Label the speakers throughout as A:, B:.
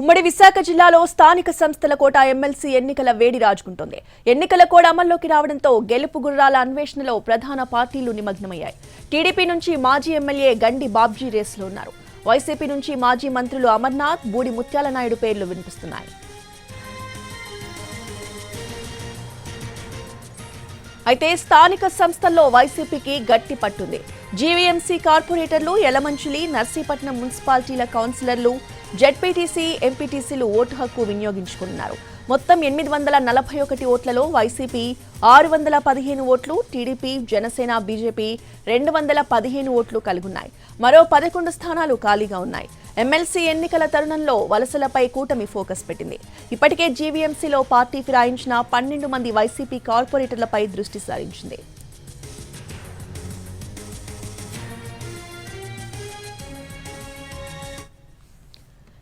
A: ఉమ్మడి విశాఖ జిల్లాలో స్థానిక సంస్థల కోట ఎమ్మెల్సీ ఎన్నికల వేడి రాజుకుంటోంది. ఎన్నికల కోడ్ అమల్లోకి రావడంతో గెలుపు గుర్రాల అన్వేషణలో ప్రధాన పార్టీలు నిమగ్నమయ్యాయి. టీడీపీ నుంచి మాజీ ఎమ్మెల్యే గండి బాబ్జీ రేసులో ఉన్నారు. వైసీపీ నుంచి మాజీ మంత్రులు అమర్నాథ్ బూడి ముత్యాల నాయుడు పేర్లు వినిపిస్తున్నాయి. అయితే స్థానిక సంస్థల్లో వైసీపీకి గట్టి పట్టుంది. జీవీఎంసీ కార్పొరేటర్లు ఎలమంచులి నర్సీపట్నం మున్సిపాలిటీల కౌన్సిలర్లు జెడ్పీటీసీ ఎంపీటీసీలు ఓటు హక్కు వినియోగించుకున్నారు మొత్తం ఎనిమిది వందల నలభై ఒకటి ఓట్లలో వైసీపీ ఆరు వందల పదిహేను ఓట్లు టీడీపీ జనసేన బీజేపీ రెండు వందల పదిహేను ఓట్లు కలిగున్నాయి. మరో పదకొండు స్థానాలు ఖాళీగా ఉన్నాయి. ఎమ్మెల్సీ ఎన్నికల తరుణంలో వలసలపై కూటమి ఫోకస్ పెట్టింది. ఇప్పటికే జీవీఎంసీలో పార్టీ ఫిరాయించిన పన్నెండు మంది వైసీపీ కార్పొరేటర్లపై దృష్టి సారించింది.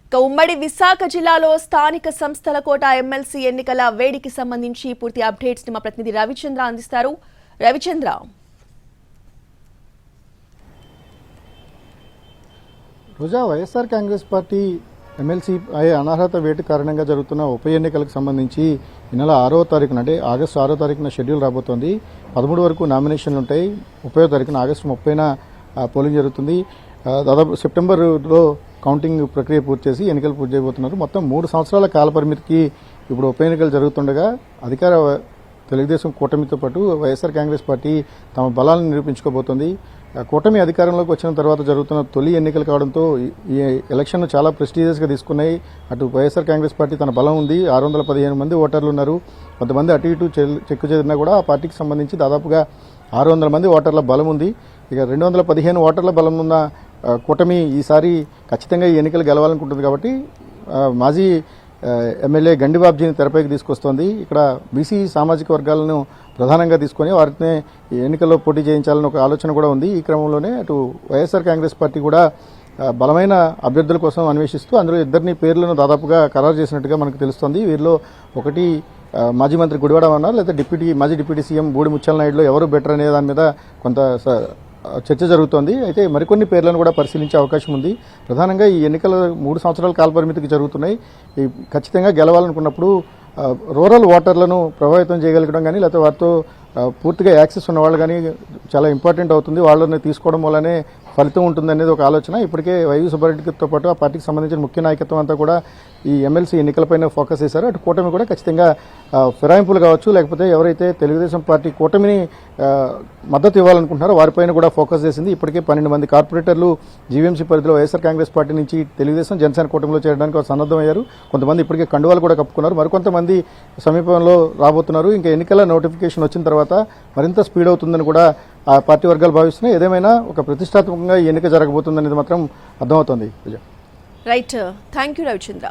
A: ఇక ఉమ్మడి విశాఖ జిల్లాలో స్థానిక సంస్థల కోట ఎమ్మెల్సీ ఎన్నికల వేడికి సంబంధించి పూర్తి అప్డేట్స్ని మా ప్రతినిధి రవిచంద్ర అందిస్తారు. రవిచంద్ర.
B: రోజా వైఎస్ఆర్ కాంగ్రెస్ పార్టీ ఎమ్మెల్సీ అయ్యే అనర్హత వేటు కారణంగా జరుగుతున్న ఉప ఎన్నికలకు సంబంధించి ఈ నెల ఆరో తారీఖున అంటే ఆగస్టు ఆరో తారీఖున షెడ్యూల్ రాబోతోంది. పదమూడు వరకు నామినేషన్లు ఉంటాయి. ముప్పై తారీఖున ఆగస్టు ముప్పైన పోలింగ్ జరుగుతుంది. దాదాపు సెప్టెంబర్లో కౌంటింగ్ ప్రక్రియ పూర్తి చేసి ఎన్నికలు పూర్తి చేయబోతున్నారు. మొత్తం మూడు సంవత్సరాల కాలపరిమితికి ఇప్పుడు ఉప ఎన్నికలు జరుగుతుండగా అధికార తెలుగుదేశం కూటమితో పాటు వైఎస్ఆర్ కాంగ్రెస్ పార్టీ తమ బలాలను నిరూపించుకోబోతోంది. కూటమి అధికారంలోకి వచ్చిన తర్వాత జరుగుతున్న తొలి ఎన్నికలు కావడంతో ఈ- ఎలక్షన్ చాలా ప్రెస్టీజియస్గా తీసుకున్నాయి. అటు వైఎస్ఆర్ కాంగ్రెస్ పార్టీ తన బలం ఉంది. ఆరు వందల పదిహేను మంది ఓటర్లు ఉన్నారు. కొంతమంది అటు ఇటు చెల్- చెక్కు చెదిరినా కూడా ఆ పార్టీకి సంబంధించి దాదాపుగా ఆరు వందల మంది ఓటర్ల బలం ఉంది. ఇక రెండు వందల పదిహేను ఓటర్ల బలం ఉన్న కూటమి ఈసారి ఖచ్చితంగా ఈ ఎన్నికలు గెలవాలనుకుంటుంది కాబట్టి మాజీ ఎమ్మెల్యే గండిబాబ్జీని తెరపైకి తీసుకొస్తోంది. ఇక్కడ బీసీ సామాజిక వర్గాలను ప్రధానంగా తీసుకొని వారిని ఎన్నికల్లో పోటీ చేయించాలని ఒక ఆలోచన కూడా ఉంది. ఈ క్రమంలోనే అటు వైఎస్ఆర్ కాంగ్రెస్ పార్టీ కూడా బలమైన అభ్యర్థుల కోసం అన్వేషిస్తూ అందులో ఇద్దరిని పేర్లను దాదాపుగా ఖరారు చేసినట్టుగా మనకు తెలుస్తోంది. వీరిలో ఒకటి మాజీ మంత్రి గుడివాడ అన్నారు లేదా డిప్యూటీ మాజీ డిప్యూటీ సీఎం బూడి ముచ్చాల నాయుడులో ఎవరు బెటర్ అనే దాని మీద కొంత స- చర్చ జరుగుతోంది. అయితే మరికొన్ని పేర్లను కూడా పరిశీలించే అవకాశం ఉంది. ప్రధానంగా ఈ ఎన్నికల మూడు సంవత్సరాల కాల పరిమితికి జరుగుతున్నాయి. ఈ ఖచ్చితంగా గెలవాలనుకున్నప్పుడు రూరల్ ఓటర్లను ప్రభావితం చేయగలగడం కానీ లేకపోతే వారితో పూర్తిగా యాక్సెస్ ఉన్న వాళ్ళు కానీ చాలా ఇంపార్టెంట్ అవుతుంది. వాళ్ళని తీసుకోవడం వల్లనే ఫలితం ఉంటుంది అనేది ఒక ఆలోచన. ఇప్పటికే వైవి సుబ్బారెడ్డితో పాటు ఆ పార్టీకి సంబంధించిన ముఖ్య నాయకత్వం అంతా కూడా ఈ ఎమ్మెల్సీ ఎన్నికలపైన ఫోకస్ చేశారు. అటు కూటమి కూడా ఖచ్చితంగా ఫిరాయింపులు కావచ్చు లేకపోతే ఎవరైతే తెలుగుదేశం పార్టీ కూటమిని మద్దతు ఇవ్వాలనుకుంటున్నారో వారిపైన కూడా ఫోకస్ చేసింది. ఇప్పటికే పన్నెండు మంది కార్పొరేటర్లు జీవీఎంసీ పరిధిలో వైఎస్ఆర్ కాంగ్రెస్ పార్టీ నుంచి తెలుగుదేశం జనసేన కూటమిలో చేరడానికి సన్నద్ధమయ్యారు. కొంతమంది ఇప్పటికే కండువాలు కూడా కప్పుకున్నారు. మరికొంతమంది సమీపంలో రాబోతున్నారు. ఇంకా ఎన్నికల నోటిఫికేషన్ వచ్చిన తర్వాత మరింత స్పీడ్ అవుతుందని కూడా ఆ పార్టీ వర్గాలు భావిస్తున్నాయి. ఏదేమైనా ఒక ప్రతిష్టాత్మకంగా ఎన్నిక జరగబోతుందనేది మాత్రం అర్థమవుతుంది.
A: Right thank you Ravichandra